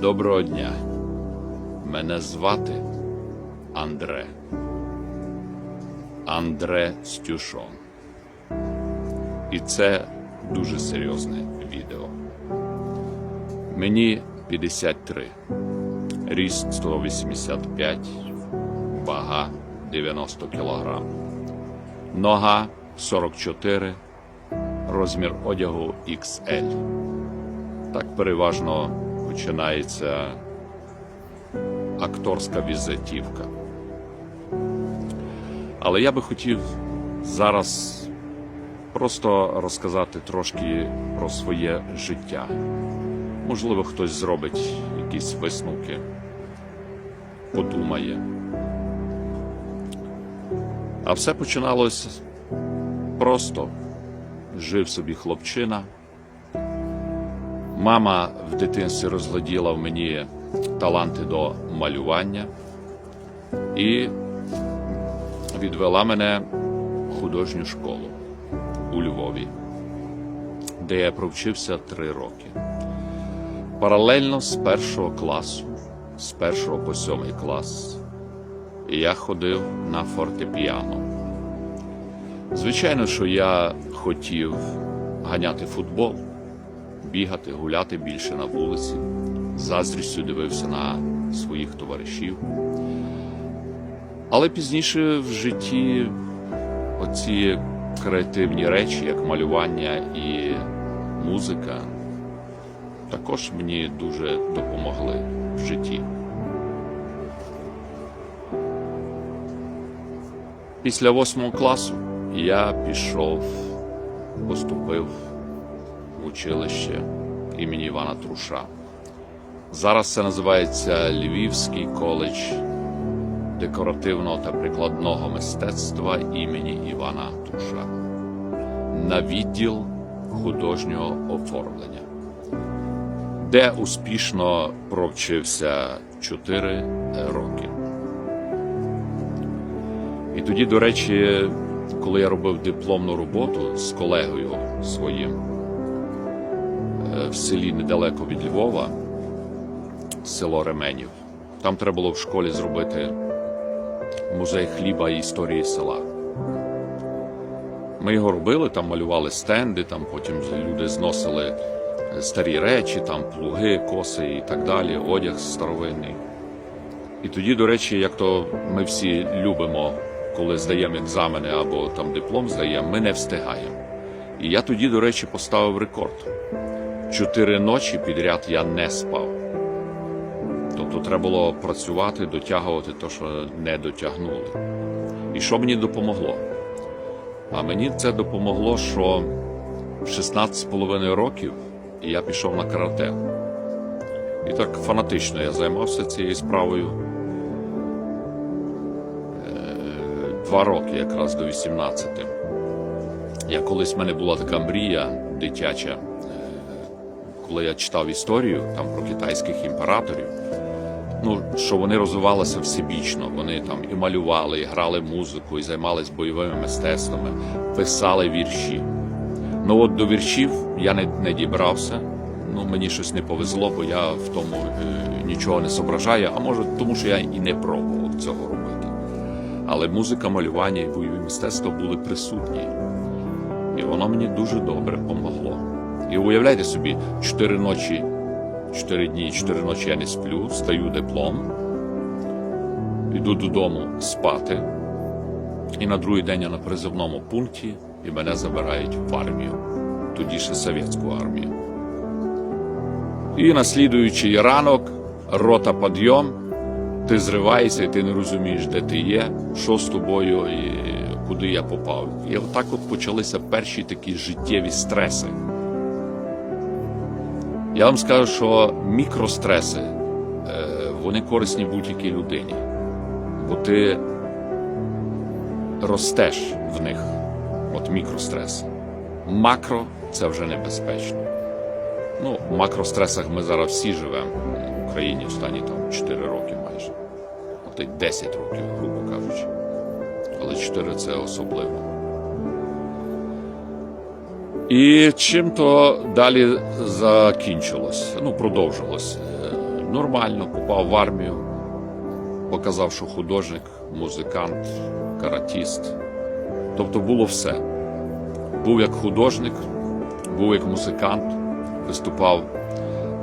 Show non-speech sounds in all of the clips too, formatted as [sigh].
Доброго дня. Мене звати Андре. Андре Стюшон. І це дуже серйозне відео. Мені 53. Ріст 185, вага 90 кг. Нога 44, розмір одягу XL. Так переважно починається акторська візитівка. Але я би хотів зараз просто розказати трошки про своє життя. Можливо, хтось зробить якісь висновки, подумає. А все починалось просто. Жив собі хлопчина. Мама в дитинстві розгляділа в мені таланти до малювання і відвела мене в художню школу у Львові, де я провчився три роки. Паралельно з першого класу, з першого по сьомий клас, я ходив на фортепіано. Звичайно, що я хотів ганяти футбол, бігати, гуляти більше на вулиці, заздрістю дивився на своїх товаришів. Але пізніше в житті оці креативні речі, як малювання і музика, також мені дуже допомогли в житті. Після восьмого класу я пішов, поступив в училище імені Івана Труша. Зараз це називається Львівський коледж декоративного та прикладного мистецтва імені Івана Труша на відділ художнього оформлення, де успішно провчився 4 роки. І тоді, до речі, коли я робив дипломну роботу з колегою своїм е, в селі недалеко від Львова, село Ременів, там треба було в школі зробити музей хліба і історії села. Ми його робили, там малювали стенди, там потім люди зносили старі речі, там плуги, коси і так далі, одяг старовинний. І тоді, до речі, як то ми всі любимо, коли здаємо екзамени або там диплом здаємо, ми не встигаємо. І я тоді, до речі, поставив рекорд. Чотири ночі підряд я не спав. Тобто треба було працювати, дотягувати те, що не дотягнули. І що мені допомогло? А мені це допомогло, що в 16,5 років я пішов на карате. І так фанатично я займався цією справою. Два роки якраз до 18. Я колись в мене була така мрія дитяча, коли я читав історію там про китайських імператорів. Ну, що вони розвивалися всебічно. Вони там і малювали, і грали музику, і займалися бойовими мистецтвами, писали вірші. Ну от до віршів я не, не дібрався. Ну мені щось не повезло, бо я в тому е, нічого не зображаю, а може тому, що я і не пробував цього робити. Але музика, малювання і бойові мистецтва були присутні. І воно мені дуже добре помогло. І уявляйте собі, чотири ночі, чотири дні, чотири ночі я не сплю, стаю диплом, йду додому спати, і на другий день я на призовному пункті, і мене забирають в армію, тоді ще совєтську армію. І на слідуючий ранок, рота підйом, ти зриваєшся, і ти не розумієш, де ти є, що з тобою і куди я попав. І отак от почалися перші такі життєві стреси. Я вам скажу, що мікростреси е, вони корисні будь-якій людині, бо ти ростеш в них, от мікростреси. Макро це вже небезпечно. Ну, в макростресах ми зараз всі живемо Україні останні там 4 роки майже. От й 10 років, грубо кажучи. Але 4 це особливо. І чим то далі закінчилось, ну, продовжилось. Е, Нормально попав в армію, показав, що художник, музикант, каратіст. Тобто було все. Був як художник, був як музикант, виступав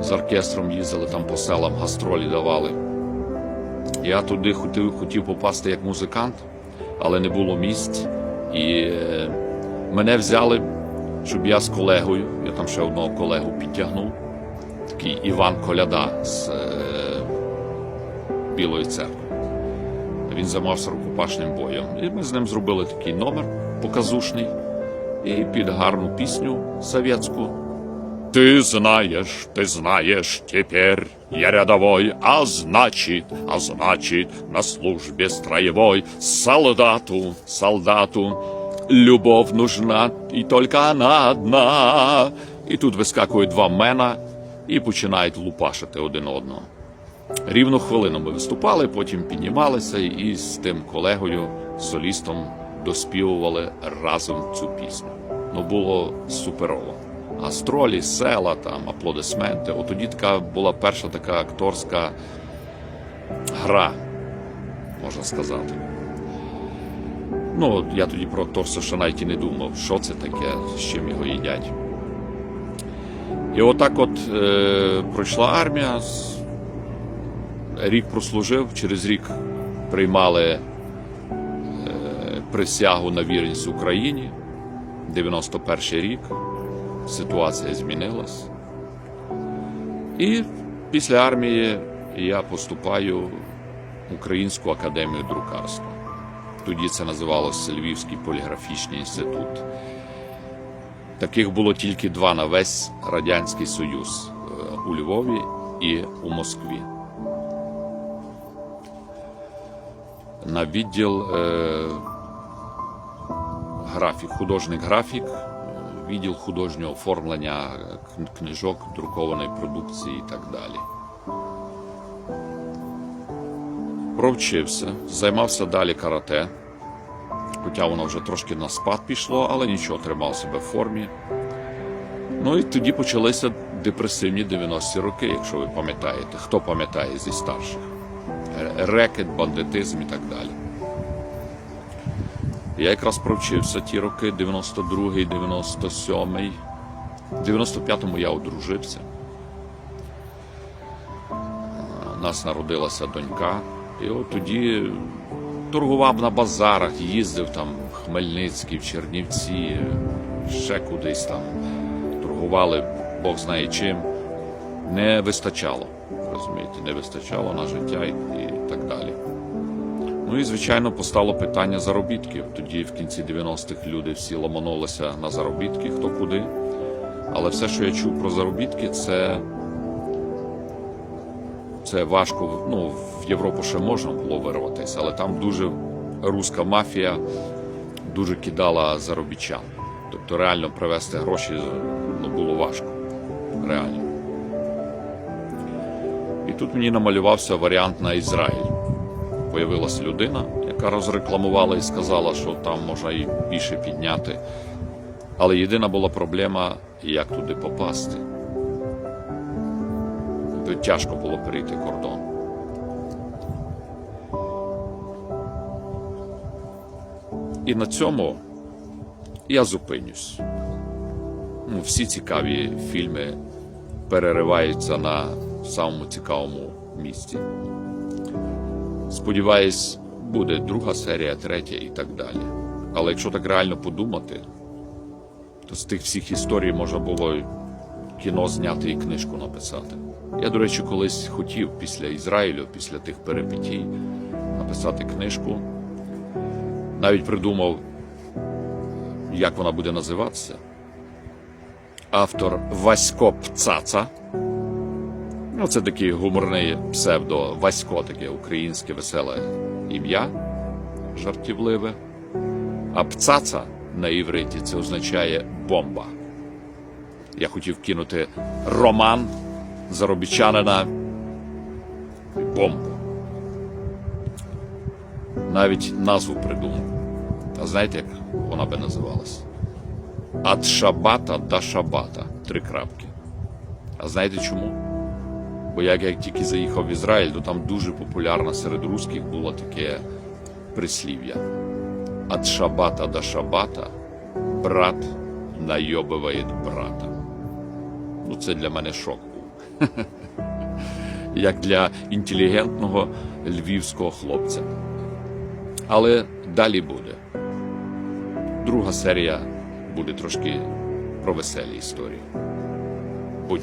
з оркестром, їздили там по селам, гастролі давали. Я туди хотів, хотів попасти як музикант, але не було місць. І е, мене взяли, щоб я з колегою, я там ще одного колегу підтягнув, такий Іван Коляда з е, Білої церкви. Він займався рукопашним боєм. І ми з ним зробили такий номер показушний і під гарну пісню совєтську. Ты знаешь, ты знаешь, теперь я рядовой, а значит, а значит, на службе строевой солдату, солдату любовь нужна, і только она одна. І тут вискакують два мена і починають лупашити один одного. Рівно хвилину ми виступали, потім піднімалися і з тим колегою, солістом, доспівували разом цю пісню. Ну було суперово. Гастролі, села, там, аплодисменти. От тоді така була перша така акторська гра, можна сказати. Ну, я тоді про акторство ще навіть і не думав, що це таке, з чим його їдять. І отак от е, пройшла армія, рік прослужив, через рік приймали е, присягу на вірність Україні. 91 рік. Ситуація змінилась. І після армії я поступаю в Українську академію друкарства. Тоді це називалося Львівський поліграфічний інститут. Таких було тільки два на весь Радянський Союз е, у Львові і у Москві. На відділ е, графік, художник графік, відділ художнього оформлення книжок, друкованої продукції і так далі. Провчився, займався далі карате, хоча воно вже трошки на спад пішло, але нічого, тримав себе в формі. Ну і тоді почалися депресивні 90-ті роки, якщо ви пам'ятаєте, хто пам'ятає зі старших. Рекет, бандитизм і так далі. Я якраз провчився ті роки, 92-й, 97-й. В 95-му я одружився. У нас народилася донька. І от тоді торгував на базарах, їздив там в Хмельницький, в Чернівці, ще кудись там. Торгували, Бог знає чим. Не вистачало. Розумієте, не вистачало на життя і, і так далі. Ну і звичайно постало питання заробітків. Тоді в кінці 90-х люди всі ломанулися на заробітки, хто куди. Але все, що я чув про заробітки, це, це важко. Ну, в Європу ще можна було вирватися, але там дуже руська мафія дуже кидала заробітчан. Тобто реально привезти гроші ну, було важко. Реально. І тут мені намалювався варіант на Ізраїль появилась людина, яка розрекламувала і сказала, що там можна і більше підняти. Але єдина була проблема, як туди попасти. Тяжко було перейти кордон. І на цьому я зупинюсь. Ну, всі цікаві фільми перериваються на самому цікавому місці. Сподіваюсь, буде друга серія, третя і так далі. Але якщо так реально подумати, то з тих всіх історій можна було кіно зняти і книжку написати. Я, до речі, колись хотів після Ізраїлю, після тих перипетій, написати книжку. Навіть придумав, як вона буде називатися. Автор Васько Пцаца. Ну, це такий гуморний псевдо Васько, таке українське веселе ім'я, жартівливе. А пцаца на івриті це означає бомба. Я хотів кинути роман заробітчанина бомбу. Навіть назву придумав. А знаєте, як вона би називалась? От шабата шабата. Три крапки. А знаєте чому? Бо як я тільки заїхав в Ізраїль, то там дуже популярно серед русських було таке прислів'я. От шабата до шабата брат найобиває брата. Ну, це для мене шок був. [laughs] Як для інтелігентного львівського хлопця. Але далі буде. Друга серія буде трошки про веселі історії. Будь.